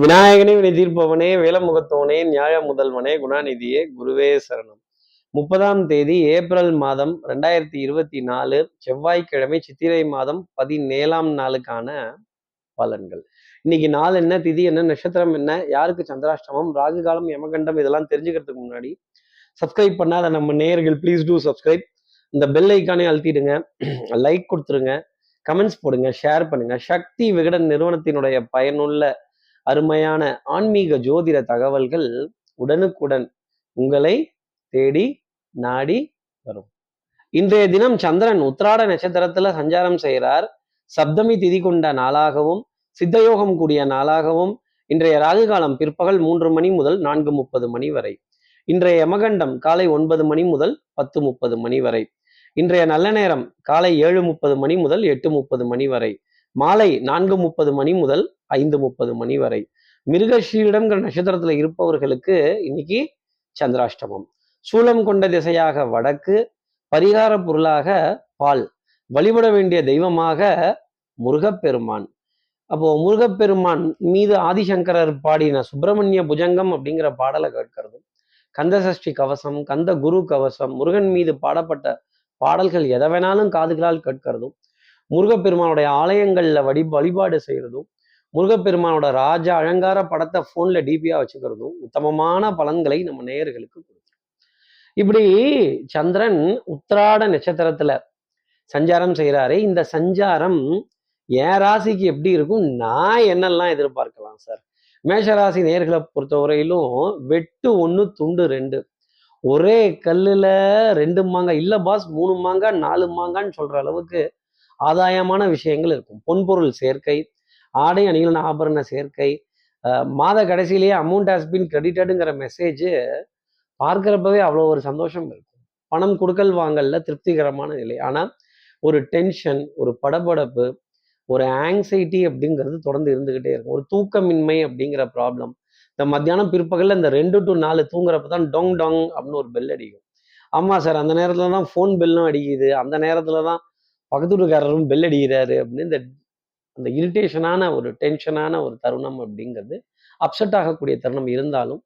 விநாயகனே வினை தீர்ப்பவனே வேலமுகத்தோனே நியாய முதல்வனே குணாநிதியே குருவே சரணம். முப்பதாம் தேதி ஏப்ரல் மாதம் ரெண்டாயிரத்தி இருபத்தி நாலு செவ்வாய்க்கிழமை சித்திரை மாதம் பதினேழாம் நாளுக்கான பலன்கள். இன்னைக்கு நாள் என்ன திதி என்ன நட்சத்திரம் என்ன யாருக்கு சந்திராஷ்டமம் ராகு காலம் யமகண்டம் இதெல்லாம் தெரிஞ்சுக்கிறதுக்கு முன்னாடி சப்ஸ்கிரைப் பண்ணாத நம்ம நேயர்கள் ப்ளீஸ் டூ சப்ஸ்கிரைப் இந்த பெல் ஐக்கானே அழுத்திடுங்க லைக் கொடுத்துருங்க கமெண்ட்ஸ் போடுங்க ஷேர் பண்ணுங்க. சக்தி விகடன் நிறுவனத்தினுடைய பயனுள்ள அருமையான ஆன்மீக ஜோதிட தகவல்கள் உடனுக்குடன் உங்களை தேடி நாடி வரும். இன்றைய தினம் சந்திரன் உத்திராட நட்சத்திரத்துல சஞ்சாரம் செய்கிறார். சப்தமி திதி கொண்ட நாளாகவும் சித்தயோகம் கூடிய நாளாகவும் இன்றைய ராகு காலம் பிற்பகல் மூன்று மணி முதல் நான்கு முப்பது மணி வரை. இன்றைய யமகண்டம் காலை ஒன்பது மணி முதல் பத்து முப்பது மணி வரை. இன்றைய நல்ல நேரம் காலை ஏழு முப்பது மணி முதல் எட்டு முப்பது மணி வரை. மாலை நான்கு முப்பது மணி முதல் ஐந்து முப்பது மணி வரை. மிருகஷீடம்ங்கிற நட்சத்திரத்துல இருப்பவர்களுக்கு இன்னைக்கு சந்திராஷ்டமம். சூலம் கொண்ட திசையாக வடக்கு பரிகார பொருளாக பால். வழிபட வேண்டிய தெய்வமாக முருகப்பெருமான். அப்போ முருகப்பெருமான் மீது ஆதிசங்கரர் பாடின சுப்பிரமணிய புஜங்கம் அப்படிங்கிற பாடலை கேட்கிறதும் கந்தசஷ்டி கவசம் கந்த குரு கவசம் முருகன் மீது பாடப்பட்ட பாடல்கள் எதை வேணாலும் காதுகளால் கேட்கிறதும் முருகப்பெருமானுடைய ஆலயங்கள்ல வழி வழிபாடு செய்யறதும் முருகப்பெருமானோட ராஜ அலங்கார படத்தை ஃபோனில் டிபியா வச்சுக்கிறதும் உத்தமமான பலன்களை நம்ம நேயர்களுக்கு கொடுக்கும் இப்படி சந்திரன் உத்திராட நட்சத்திரத்துல சஞ்சாரம் செய்கிறாரு இந்த சஞ்சாரம் என் ராசிக்கு எப்படி இருக்கும்? நான் என்னெல்லாம் எதிர்பார்க்கலாம் சார்? மேஷராசி நேர்களை பொறுத்தவரையிலும் வெட்டு ஒன்று துண்டு ரெண்டு. ஒரே கல்லுல ரெண்டு மாங்காய் இல்லை பாஸ் மூணு மாங்காய் நாலு மாங்கான்னு சொல்ற அளவுக்கு ஆதாயமான விஷயங்கள் இருக்கும். பொன்பொருள் சேர்க்கை ஆடை அணிகள் ஆபரண சேர்க்கை மாத கடைசியிலேயே அமௌண்ட் ஹாஸ் பின் கிரெடிட்டடுங்கிற மெசேஜ் பார்க்குறப்பவே அவ்வளோ ஒரு சந்தோஷம் இருக்கும். பணம் கொடுக்கல் வாங்கல்ல திருப்திகரமான நிலை. ஆனால் ஒரு டென்ஷன் ஒரு படபடப்பு ஒரு ஆங்ஸைட்டி அப்படிங்கிறது தொடர்ந்து இருந்துக்கிட்டே இருக்கும். ஒரு தூக்கமின்மை அப்படிங்கிற ப்ராப்ளம் இந்த மத்தியானம் பிற்பகலில் இந்த ரெண்டு டு நாலு தூங்குறப்ப தான் டொங் டொங் அப்படின்னு ஒரு பெல் அடிக்கும். ஆமாம் சார் அந்த நேரத்தில் தான் ஃபோன் பெல்லும் அடிக்குது. அந்த நேரத்தில் தான் பகதூர்காரரும் பெல் அடிக்கிறாரு அப்படின்னு இந்த அந்த இரிட்டேஷனான ஒரு டென்ஷனான ஒரு தருணம் அப்படிங்கிறது அப்செட் ஆகக்கூடிய தருணம் இருந்தாலும்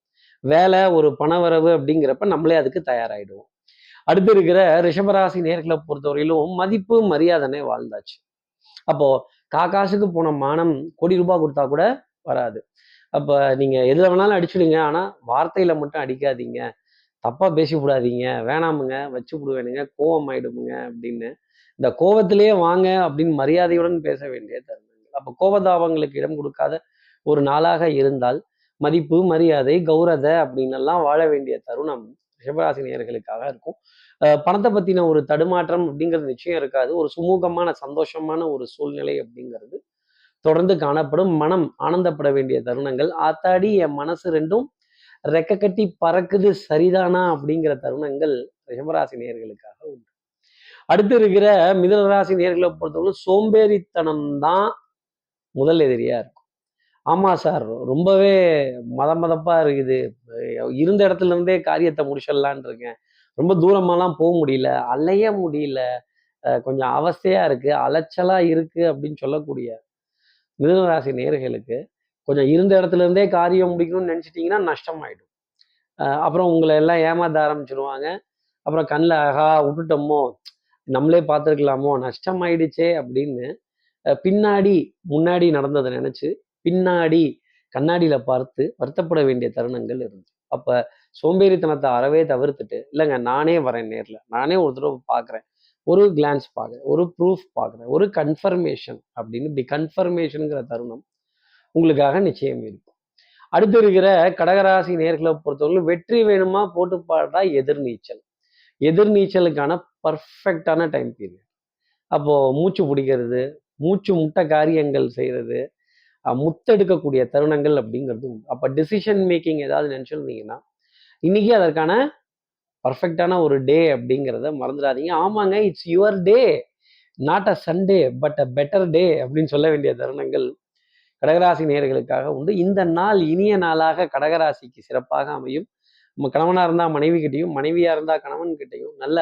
வேலை ஒரு பணவரவு அப்படிங்கிறப்ப நம்மளே அதுக்கு தயாராகிடுவோம் அடுத்து இருக்கிற ரிஷபராசி நேர்களை பொறுத்தவரையிலும் மதிப்பு மரியாதனை வாழ்ந்தாச்சு. அப்போ காக்காசுக்கு போன மானம் கோடி ரூபாய் கொடுத்தா கூட வராது. அப்போ நீங்க எதுல வேணாலும் அடிச்சுடுங்க. ஆனா வார்த்தையில மட்டும் அடிக்காதீங்க. தப்பா பேசி விடாதீங்க வேணாமுங்க வச்சு விடுவேனுங்க கோவம் ஆயிடுமுங்க அப்படின்னு இந்த கோபத்திலேயே வாங்க அப்படின்னு மரியாதையுடன் பேச வேண்டிய தருணங்கள். அப்போ கோபதாபங்களுக்கு இடம் கொடுக்காத ஒரு நாளாக இருந்தால் மதிப்பு மரியாதை கௌரத அப்படின்னு எல்லாம் வாழ வேண்டிய தருணம் ரிஷபராசி நேர்களுக்காக இருக்கும் பணத்தை பத்தின ஒரு தடுமாற்றம் அப்படிங்கிறது நிச்சயம் இருக்காது. ஒரு சுமூகமான சந்தோஷமான ஒரு சூழ்நிலை அப்படிங்கிறது தொடர்ந்து காணப்படும். மனம் ஆனந்தப்பட வேண்டிய தருணங்கள். ஆத்தாடி என் மனசு ரெண்டும் ரெக்க கட்டி பறக்குது சரிதானா அப்படிங்கிற தருணங்கள் ரிஷபராசி நேர்களுக்காக உண்டு. அடுத்து இருக்கிற மிதனராசி நேர்களை பொறுத்தவரை சோம்பேறித்தனம் தான் முதல் எதிரியா இருக்கும். ஆமா சார் ரொம்பவே மத மதப்பாக இருக்குது. இருந்த இடத்துல இருந்தே காரியத்தை முடிச்சிடலான் இருக்கேன். ரொம்ப தூரமாலாம் போக முடியல அலைய முடியல. கொஞ்சம் அவஸ்தையா இருக்கு அலைச்சலா இருக்கு அப்படின்னு சொல்லக்கூடிய மிதனராசி நேர்களுக்கு கொஞ்சம் இருந்த இடத்துல இருந்தே காரியம் முடிக்கணும்னு நினச்சிட்டிங்கன்னா நஷ்டமாயிடும். அப்புறம் உங்களை எல்லாம் ஏமாத்த ஆரம்பிச்சிருவாங்க. அப்புறம் கண்ணில் ஆகா விட்டுட்டோமோ நம்மளே பார்த்துருக்கலாமோ? நஷ்டமாயிடுச்சே அப்படின்னு பின்னாடி முன்னாடி நடந்ததை நினச்சி பின்னாடி கண்ணாடியில் பார்த்து வருத்தப்பட வேண்டிய தருணங்கள் இருந்துச்சு. அப்போ சோம்பேறித்தனத்தை அறவே தவிர்த்துட்டு இல்லைங்க நானே வரேன் நேரில். நானே ஒரு தடவை பார்க்குறேன். ஒரு கிளான்ஸ் பார்க்குறேன். ஒரு ப்ரூஃப் பார்க்குறேன். ஒரு கன்ஃபர்மேஷன் அப்படின்னு இப்படி கன்ஃபர்மேஷனுங்கிற தருணம் உங்களுக்காக நிச்சயம் இருக்கும். அடுத்து இருக்கிற கடகராசி நேர்களை பொறுத்தவரைக்கும் வெற்றி வேணுமா? போட்டு பாடுறா எதிர்நீச்சல். எதிர்நீச்சலுக்கான பர்ஃபெக்டான டைம் பீரியட் அப்போ மூச்சு பிடிக்கிறது மூச்சு முட்டை காரியங்கள் செய்யறது முத்தெடுக்கக்கூடிய தருணங்கள் அப்படிங்கிறது உண்டு. அப்போ டிசிஷன் மேக்கிங் ஏதாவது நினச்சிருந்தீங்கன்னா இன்றைக்கி அதற்கான பர்ஃபெக்டான ஒரு டே அப்படிங்கிறத மறந்துடாதீங்க. ஆமாங்க it's your day not a Sunday but a better day அப்படின்னு சொல்ல வேண்டிய தருணங்கள் கடகராசி நேர்களுக்காக உண்டு. இந்த நாள் இனிய நாளாக கடகராசிக்கு சிறப்பாக அமையும். நம்ம கணவனாக இருந்தால் மனைவி கிட்டையும் மனைவியாக இருந்தால் கணவன் கிட்டையும் நல்ல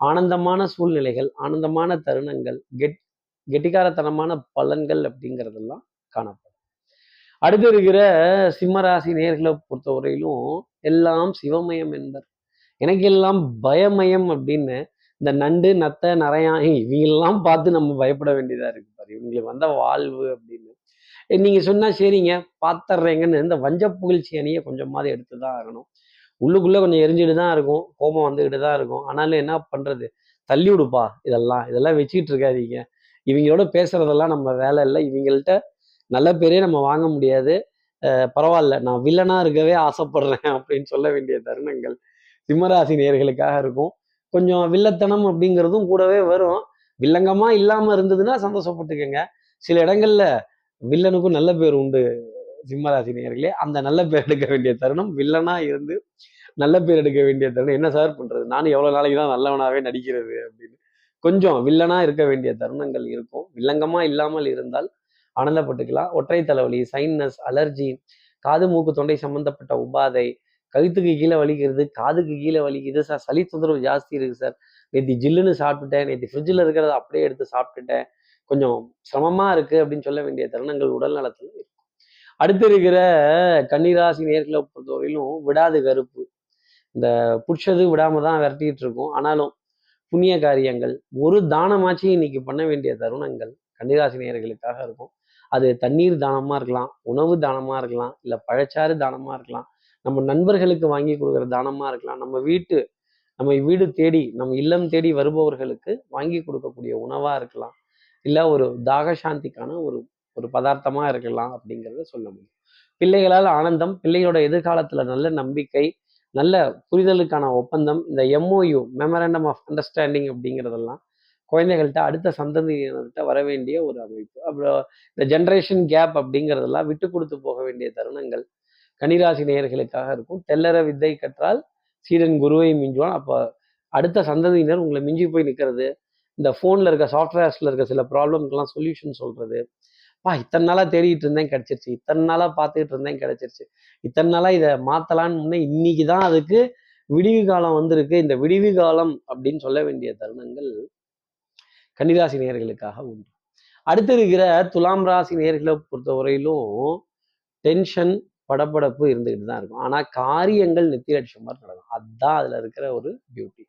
ஆனந்தமான சூழ்நிலைகள் ஆனந்தமான தருணங்கள் கெட் கெட்டிக்காரத்தனமான பலன்கள் அப்படிங்கிறதெல்லாம் காணப்படும். அடுத்து இருக்கிற சிம்மராசி நேர்களை பொறுத்தவரையிலும் எல்லாம் சிவமயம் என்பர். எனக்கு எல்லாம் பயமயம் அப்படின்னு இந்த நண்டு நத்த நரையான் இவங்கெல்லாம் பார்த்து நம்ம பயப்பட வேண்டியதா இருக்கு பாரு. இவங்களுக்கு வந்த வாழ்வு அப்படின்னு. நீங்கள் நீங்க சொன்னா சரிங்க பார்த்துட்றீங்கன்னு இந்த வஞ்ச புகழ்ச்சி அணியை கொஞ்சமாவது எடுத்து தான் ஆகணும். உள்ளுக்குள்ளே கொஞ்சம் எரிஞ்சுட்டு தான் இருக்கும் கோபம் வந்துக்கிட்டு தான் இருக்கும். ஆனாலும் என்ன பண்ணுறது தள்ளி விடுப்பா இதெல்லாம். இதெல்லாம் வச்சுக்கிட்டு இருக்காதீங்க. இவங்களோட பேசுகிறதெல்லாம் நம்ம வேலை இல்லை. இவங்கள்ட்ட நல்ல பேரே நம்ம வாங்க முடியாது. பரவாயில்ல. நான் வில்லனாக இருக்கவே ஆசைப்படுறேன் அப்படின்னு சொல்ல வேண்டிய தருணங்கள் சிம்மராசி நேர்களுக்காக இருக்கும். கொஞ்சம் வில்லத்தனம் அப்படிங்கிறதும் கூடவே வரும். வில்லங்கமாக இல்லாமல் இருந்ததுன்னா சந்தோஷப்பட்டுக்கோங்க. சில இடங்கள்ல வில்லனுக்கும் நல்ல பேர் உண்டு. சிம்மராசி நேர்களே அந்த நல்ல பேர் எடுக்க வேண்டிய தருணம் வில்லனா இருந்து நல்ல பேர் எடுக்க வேண்டிய தருணம். என்ன சார் பண்றது? நானும் எவ்வளவு நாளைக்கு தான் நல்லவனாவே நடிக்கிறது அப்படின்னு. கொஞ்சம் வில்லனா இருக்க வேண்டிய தருணங்கள் இருக்கும். வில்லங்கமா இல்லாமல் இருந்தால் ஆனந்தப்பட்டுக்கலாம். ஒற்றை தலைவலி சைனஸ் அலர்ஜி காது மூக்கு தொண்டை சம்பந்தப்பட்ட உபாதை கழுத்துக்கு கீழே வலிக்கிறது காதுக்கு கீழே வலிக்குது சார் சளி தொந்தரவு ஜாஸ்தி இருக்கு சார் நேற்று ஜில்லுன்னு சாப்பிட்டுட்டேன். நேற்று ஃப்ரிட்ஜில் இருக்கிறத அப்படியே எடுத்து சாப்பிட்டுட்டேன். கொஞ்சம் சிரமமா இருக்கு அப்படின்னு சொல்ல வேண்டிய தருணங்கள் உடல் நலத்துல இருக்கு அடுத்து இருக்கிற கன்னிராசி நேர்களை பொறுத்தவரையிலும் விடாது கருப்பு. இந்த பிடிச்சது விடாம தான் விரட்டிட்டு இருக்கும். ஆனாலும் புண்ணிய காரியங்கள் ஒரு தானமாச்சும் இன்னைக்கு பண்ண வேண்டிய தருணங்கள் கன்னிராசி நேர்களுக்காக இருக்கும். அது தண்ணீர் தானமா இருக்கலாம் உணவு தானமா இருக்கலாம் இல்ல பழச்சாறு தானமா இருக்கலாம் நம்ம நண்பர்களுக்கு வாங்கி கொடுக்குற தானமா இருக்கலாம் நம்ம வீட்டு நம்ம வீடு தேடி நம்ம இல்லம் தேடி வருபவர்களுக்கு வாங்கி கொடுக்கக்கூடிய உணவா இருக்கலாம். இல்ல ஒரு தாக சாந்திக்கான ஒரு ஒரு பதார்த்தமா இருக்கலாம் அப்படிங்கிறத சொல்ல முடியும். பிள்ளைகளால் ஆனந்தம் பிள்ளையோட எதிர்காலத்துல நல்ல நம்பிக்கை நல்ல புரிதலுக்கான ஒப்பந்தம் இந்த எம்ஓயு மெமரண்டம் ஆஃப் அண்டர்ஸ்டாண்டிங் அப்படிங்கிறதெல்லாம் குழந்தைகள்கிட்ட அடுத்த சந்ததியினர்கிட்ட வர வேண்டிய ஒரு அமைப்பு. அப்புறம் இந்த ஜென்ரேஷன் கேப் அப்படிங்கிறதெல்லாம் விட்டு கொடுத்து போக வேண்டிய தருணங்கள் கனிராசி நேயர்களுக்காக இருக்கும். தெல்லற வித்தை கற்றால் சீடன் குருவை மிஞ்சுவான். அப்போ அடுத்த சந்ததியினர் உங்களை மிஞ்சி போய் நிற்கிறது இந்த ஃபோனில் இருக்க சாஃப்ட்வேர்ஸில் இருக்க சில ப்ராப்ளம்க்கெல்லாம் சொல்யூஷன் சொல்கிறது பா இத்தனை நாளாக தேடிட்டு இருந்தேன் கிடச்சிருச்சு. இத்தனை நாளாக பார்த்துக்கிட்டு இருந்தேன் கிடச்சிருச்சு. இத்தனை நாளாக இதை மாற்றலான்னு முன்னே இன்னைக்கு தான் அதுக்கு விடிவு காலம் வந்திருக்கு. இந்த விடிவு காலம் அப்படின்னு சொல்ல வேண்டிய தருணங்கள் கன்னிராசி நேர்களுக்காக உண்டு. அடுத்து இருக்கிற துலாம் ராசி நேயர்களை பொறுத்தவரையிலும் டென்ஷன் படபடப்பு இருந்துக்கிட்டு தான் இருக்கும். ஆனா காரியங்கள் நித்தியலட்சம் மாதிரி நடக்கும். அதுதான் அதுல இருக்கிற ஒரு பியூட்டி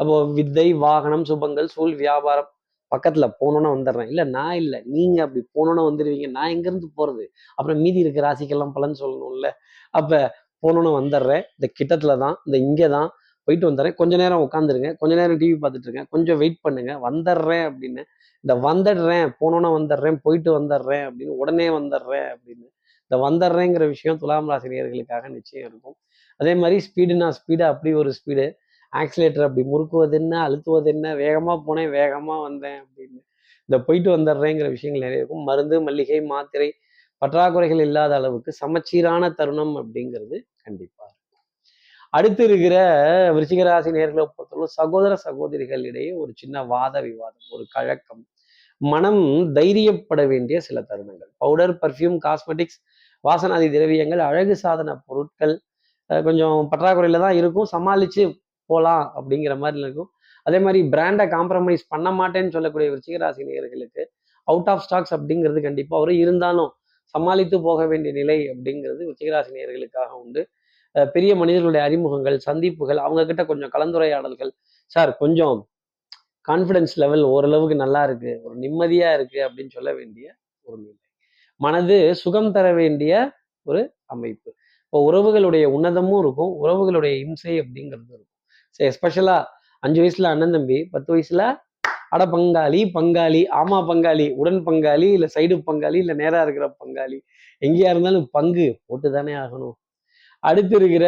அப்போ வித்தை வாகனம் சுபங்கள் சூழ் வியாபாரம் பக்கத்துல போனோன்னா வந்துடுறேன் இல்ல நான் இல்ல. நீங்க அப்படி போனோன்னா வந்துடுவீங்க நான் எங்க இருந்து போறது? அப்புறம் மீதி இருக்கிற ராசிக்கெல்லாம் பலன் சொல்லணும்ல. அப்ப போனோன்னு வந்துடுறேன் இந்த கிட்டத்தில் தான் இந்த இங்கே தான் போயிட்டு வந்துடுறேன் கொஞ்ச நேரம் உட்காந்துருங்க கொஞ்ச நேரம் டிவி பார்த்துட்டு இருக்கேன் கொஞ்சம் வெயிட் பண்ணுங்க. வந்துடுறேன் அப்படின்னு. இந்த வந்துடுறேன் போனோன்னா வந்துடுறேன் போயிட்டு வந்துடுறேன் அப்படின்னு உடனே வந்துடுறேன் அப்படின்னு. இந்த வந்துடுறேங்கிற விஷயம் துலாம் ராசினியர்களுக்காக நிச்சயம் இருக்கும். அதே மாதிரி ஸ்பீடுனா ஸ்பீடு அப்படி ஒரு ஸ்பீடு ஆக்சிலேட்டர் அப்படி முறுக்குவது என்ன அழுத்துவது என்ன வேகமாக போனேன் வேகமாக வந்தேன் அப்படின்னு. இந்த போயிட்டு வந்துடுறேங்கிற விஷயங்கள் நிறைய இருக்கும். மருந்து மல்லிகை மாத்திரை பற்றாக்குறைகள் இல்லாத அளவுக்கு சமச்சீரான தருணம் அப்படிங்கிறது கண்டிப்பா இருக்கும். அடுத்து இருக்கிற விருச்சிகராசி நேர்களை பொறுத்தவரை சகோதர சகோதரிகள் இடையே ஒரு சின்ன வாத விவாதம் ஒரு கழக்கம். மனம் தைரியப்பட வேண்டிய சில தருணங்கள். பவுடர் பர்ஃப்யூம் காஸ்மெட்டிக்ஸ் வாசனாதி திரவியங்கள் அழகு சாதன பொருட்கள் கொஞ்சம் பற்றாக்குறையில தான் இருக்கும். சமாளிச்சு போகலாம் அப்படிங்கிற மாதிரி இருக்கும். அதே மாதிரி பிராண்டை காம்ப்ரமைஸ் பண்ண மாட்டேன்னு சொல்லக்கூடிய விருச்சிகராசி நேயர்களுக்கு அவுட் ஆஃப் ஸ்டாக்ஸ் அப்படிங்கிறது கண்டிப்பாக வரும் இருந்தாலும் சமாளித்து போக வேண்டிய நிலை அப்படிங்கிறது விருச்சிகராசி நேயர்களுக்காக உண்டு. பெரிய மனிதர்களுடைய அறிமுகங்கள் சந்திப்புகள் அவங்க கிட்ட கொஞ்சம் கலந்துரையாடல்கள். சார் கொஞ்சம் கான்ஃபிடன்ஸ் லெவல் ஓரளவுக்கு நல்லா இருக்கு ஒரு நிம்மதியா இருக்கு அப்படின்னு சொல்ல வேண்டிய ஒரு நிலை. மனது சுகம் தர வேண்டிய ஒரு அமைப்பு. இப்போ உறவுகளுடைய உன்னதமும் இருக்கும் உறவுகளுடைய இம்சை அப்படிங்கிறது இருக்கும். சரி எஸ்பெஷலா அஞ்சு வயசுல அண்ணன் தம்பி பத்து வயசுல அட பங்காளி பங்காளி ஆமா பங்காளி உடன் பங்காளி இல்ல சைடு பங்காளி இல்ல நேரா இருக்கிற பங்காளி. எங்கேயா இருந்தாலும் பங்கு போட்டு தானே ஆகணும். அடுத்து இருக்கிற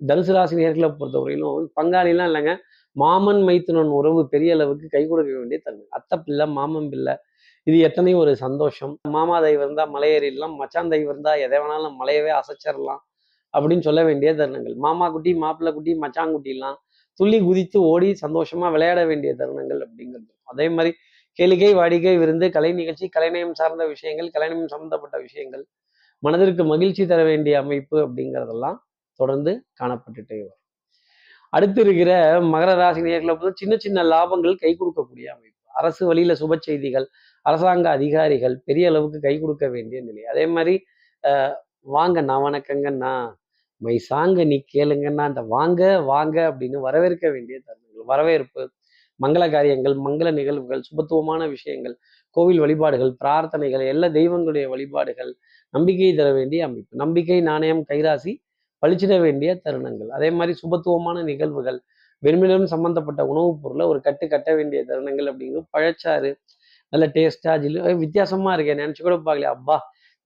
தனுசு ராசி நேர்களை பொறுத்தவரையிலும் பங்காளிலாம் இல்லைங்க. மாமன் மைத்துனன் உறவு பெரிய அளவுக்கு கை கொடுக்க வேண்டிய தன்மை. அத்தை பிள்ளை மாமன் பிள்ளை இது எத்தனையும் ஒரு சந்தோஷம். மாமா தெய்வம் இருந்தா மலையேறிடலாம் மச்சான் தெய்வம் இருந்தா எதை வேணாலும் மலையவே அசைச்சிடலாம் அப்படின்னு சொல்ல வேண்டிய தருணங்கள். மாமா குட்டி மாப்பிள்ளை குட்டி மச்சான் குட்டிலாம் துள்ளி குதித்து ஓடி சந்தோஷமா விளையாட வேண்டிய தருணங்கள் அப்படிங்கிறது. அதே மாதிரி கேளிக்கை வாடிக்கை விருந்து கலை நிகழ்ச்சி கலைநயம் சார்ந்த விஷயங்கள் கலைநயம் சம்பந்தப்பட்ட விஷயங்கள் மனதிற்கு மகிழ்ச்சி தர வேண்டிய அமைப்பு அப்படிங்கிறதெல்லாம் தொடர்ந்து காணப்பட்டுட்டே வரும். அடுத்து இருக்கிற மகர ராசி நேர்களை பொறுத்த சின்ன சின்ன லாபங்கள் கை கொடுக்கக்கூடிய அமைப்பு. அரசு வழியில சுப செய்திகள் அரசாங்க அதிகாரிகள் பெரிய அளவுக்கு கை கொடுக்க வேண்டிய நிலை. அதே மாதிரி அஹ், வாங்கண்ணா வணக்கங்கண்ணா. மை சாங்க நீ கேளுங்கன்னா அந்த வாங்க வாங்க அப்படின்னு வரவேற்க வேண்டிய தருணங்கள் வரவேற்பு மங்கள காரியங்கள் மங்கள நிகழ்வுகள் சுபத்துவமான விஷயங்கள் கோவில் வழிபாடுகள் பிரார்த்தனைகள் எல்லா தெய்வங்களுடைய வழிபாடுகள் நம்பிக்கை தர வேண்டிய அமைப்பு நம்பிக்கை நாணயம் கைராசி பளிச்சிட வேண்டிய தருணங்கள். அதே மாதிரி சுபத்துவமான நிகழ்வுகள் வெறுமிலும் சம்பந்தப்பட்ட உணவுப் பொருளை ஒரு கட்டு கட்ட வேண்டிய தருணங்கள் அப்படிங்கிறது பழச்சாறு நல்ல டேஸ்டா ஜில்லு வித்தியாசமா இருக்கேன் நினைச்சு கூட பார்க்கல அப்பா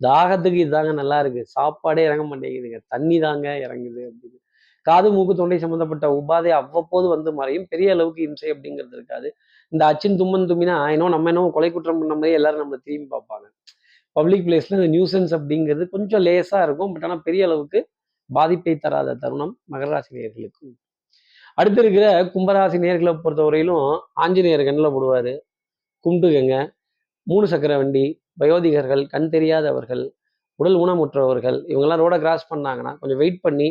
தாகத்துக்கு இதாங்க நல்லா இருக்கு. சாப்பாடே இறங்க மாட்டேங்குதுங்க. தண்ணி தாங்க இறங்குது அப்படின்னு. காது மூக்கு தொண்டை சம்பந்தப்பட்ட உபாதை அவ்வப்போது வந்து மறையும். பெரிய அளவுக்கு இம்சை அப்படிங்கிறது இருக்காது. இந்த அச்சின் தும்மன் தும்மினா இன்னும் நம்ம என்னவோ கொலை குற்றம் பண்ண மாதிரி எல்லாரும் நம்மளை திரும்பி பார்ப்பாங்க. பப்ளிக் பிளேஸ்ல இந்த நியூசன்ஸ் அப்படிங்கிறது கொஞ்சம் லேசா இருக்கும். பட் ஆனால் பெரிய அளவுக்கு பாதிப்பை தராத தருணம் மகர ராசி அடுத்து இருக்கிற கும்பராசி நேர்களை பொறுத்தவரையிலும் ஆஞ்சநேயர் கண்ணில் போடுவார். கும்பிட்டுக்கங்க. மூணு சக்கர வண்டி வயோதிகர்கள் கண் தெரியாதவர்கள் உடல் ஊனமுற்றவர்கள் இவங்கெல்லாம் ரோடை கிராஸ் பண்ணாங்கன்னா கொஞ்சம் வெயிட் பண்ணி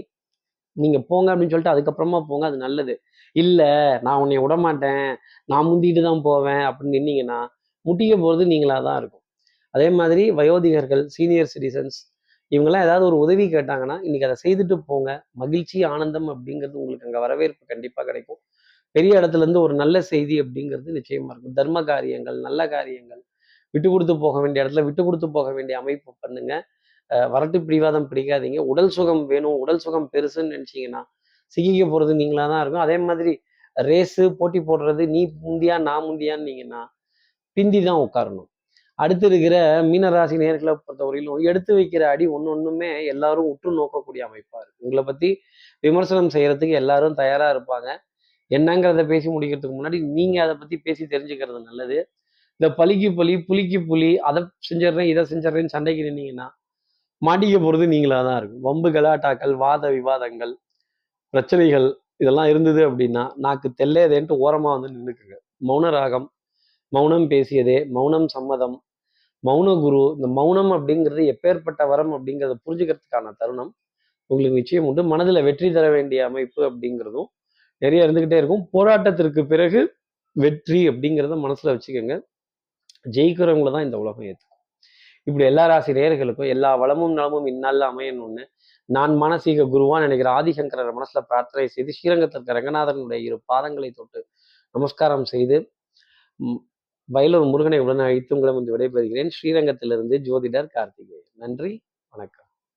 நீங்க போங்க அப்படின்னு சொல்லிட்டு அதுக்கப்புறமா போங்க அது நல்லது. இல்ல நான் உன்னை விடமாட்டேன். நான் முந்திட்டு தான் போவேன் அப்படின்னு நின்னீங்கன்னா முட்டிக்க போறது நீங்களா தான் இருக்கும். அதே மாதிரி வயோதிகர்கள் சீனியர் சிட்டிசன்ஸ் இவங்கெல்லாம் ஏதாவது ஒரு உதவி கேட்டாங்கன்னா இன்னைக்கு அதை செய்துட்டு போங்க. மகிழ்ச்சி ஆனந்தம் அப்படிங்கிறது உங்களுக்கு அங்கே வரவேற்பு கண்டிப்பாக கிடைக்கும். பெரிய இடத்துல இருந்து ஒரு நல்ல செய்தி அப்படிங்கிறது நிச்சயமா இருக்கும். தர்ம காரியங்கள் நல்ல காரியங்கள் விட்டு கொடுத்து போக வேண்டிய இடத்துல விட்டு கொடுத்து போக வேண்டிய அமைப்பு பண்ணுங்க. வரட்டு பிடிவாதம் பிடிக்காதீங்க. உடல் சுகம் வேணும். உடல் சுகம் பெருசுன்னு நினைச்சீங்கன்னா சிக்கிக்க போறது நீங்களா தான் இருக்கும். அதே மாதிரி ரேஸு போட்டி போடுறது நீ முந்தியா நான் முந்தியான்னீங்கன்னா பிந்தி தான் உட்காரணும். அடுத்து இருக்கிற மீனராசி நேர்களை பொறுத்தவரையிலும் எடுத்து வைக்கிற அடி ஒன்று ஒன்றுமே எல்லாரும் உற்று நோக்கக்கூடிய அமைப்பா இருக்கு. உங்களை பத்தி விமர்சனம் செய்யறதுக்கு எல்லாரும் தயாரா இருப்பாங்க. என்னங்கிறத பேசி முடிக்கிறதுக்கு முன்னாடி நீங்க அதை பத்தி பேசி தெரிஞ்சுக்கிறது நல்லது. இந்த பலிக்கு பலி புலிக்கு புலி அதை செஞ்சிடுறேன் இதை செஞ்சிடறேன்னு சண்டைக்கு நின்னீங்கன்னா மாட்டிக்க போறது நீங்களா தான் இருக்கும். வம்பு கலாட்டாக்கள் வாத விவாதங்கள் பிரச்சனைகள் இதெல்லாம் இருந்தது அப்படின்னா நாக்கு தெல்லையதேன்ட்டு ஓரமா வந்து நின்றுக்குங்க மௌன ராகம் மௌனம் பேசியதே மௌனம் சம்மதம் மௌன குரு இந்த மௌனம் அப்படிங்கிறது எப்பேற்பட்ட வரம் அப்படிங்கிறத புரிஞ்சுக்கிறதுக்கான தருணம். உங்களுக்கு நிச்சயம் உண்டு. மனதில் வெற்றி தர வேண்டிய அமைப்பு அப்படிங்கிறதும் நிறைய இருந்துக்கிட்டே இருக்கும். போராட்டத்திற்கு பிறகு வெற்றி அப்படிங்கிறத மனசுல வச்சுக்கோங்க. ஜெயிக்கிறவங்கள தான் இந்த உலகம் ஏற்றுக்கும் இப்படி எல்லா ராசி நேர்களுக்கும் எல்லா வளமும் நலமும் இந்நாளில் அமையணும்னு நான் மானசீக குருவான் நினைக்கிற ஆதிசங்கரர் மனசுல பிரார்த்தனை செய்து ஸ்ரீரங்கத்திற்கு ரங்கநாதனுடைய இரு பாதங்களை தொட்டு நமஸ்காரம் செய்து வயலூர் முருகனை உடன் அழைத்து உங்களை வந்து விடைபெறுகிறேன். ஸ்ரீரங்கத்திலிருந்து ஜோதிடர் கார்த்திகேயன். நன்றி வணக்கம்.